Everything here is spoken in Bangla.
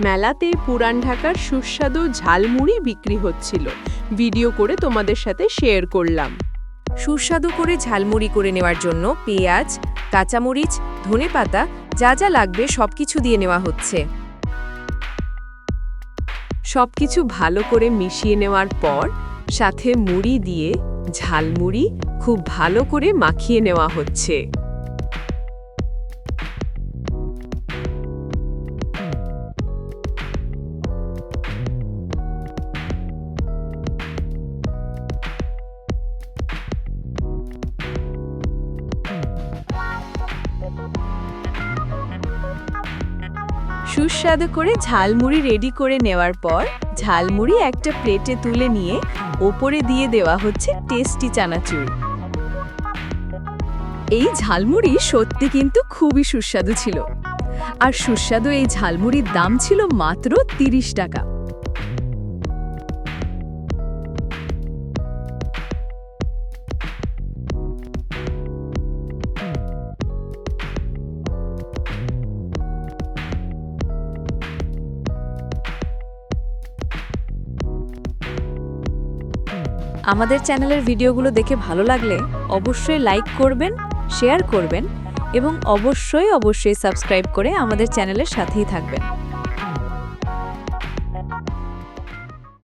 মেলাতে পুরান ঢাকার সুস্বাদু ঝালমুড়ি বিক্রি হচ্ছিল। ভিডিও করে তোমাদের সাথে শেয়ার করলাম। সুস্বাদু করে ঝালমুড়ি করে নেওয়ার জন্য পেঁয়াজ কাঁচামরিচ ধনেপাতা যা যা লাগবে সব কিছু দিয়ে নেওয়া হচ্ছে। সব কিছু ভালো করে মিশিয়ে নেওয়ার পর সাথে মুড়ি দিয়ে ঝালমুড়ি খুব ভালো করে মাখিয়ে নেওয়া হচ্ছে। সুস্বাদু করে ঝালমুড়ি রেডি করে নেওয়ার পর, ঝালমুড়ি একটা প্লেটে তুলে নিয়ে ওপরে দিয়ে দেওয়া হচ্ছে টেস্টি চানাচুর। এই ঝালমুড়ি সত্যি কিন্তু খুবই সুস্বাদু ছিল। আর সুস্বাদু এই ঝালমুড়ির দাম ছিল মাত্র তিরিশ টাকা। আমাদের চ্যানেলের ভিডিওগুলো দেখে ভালো লাগলে অবশ্যই লাইক করবেন, শেয়ার করবেন এবং অবশ্যই অবশ্যই সাবস্ক্রাইব করে আমাদের চ্যানেলের সাথেই থাকবেন।